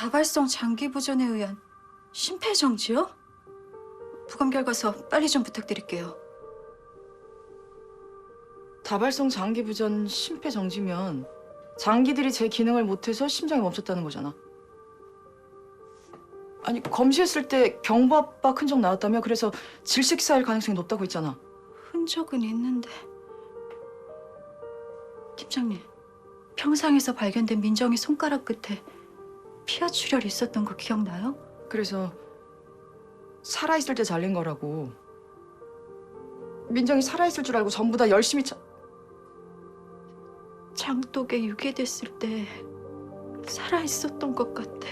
다발성 장기 부전에 의한 심폐정지요? 부검 결과서 빨리 좀 부탁드릴게요. 다발성 장기 부전 심폐정지면 장기들이 제 기능을 못해서 심장이 멈췄다는 거잖아. 아니 검시했을 때 경부 압박 흔적 나왔다며 그래서 질식사일 가능성이 높다고 했잖아. 흔적은 있는데. 팀장님, 평상에서 발견된 민정이 손가락 끝에 피하 출혈이 있었던 거 기억나요? 그래서 살아있을 때 잘린 거라고. 민정이 살아있을 줄 알고 전부 다 열심히 차... 장독에 유괴됐을 때 살아 있었던 것 같아.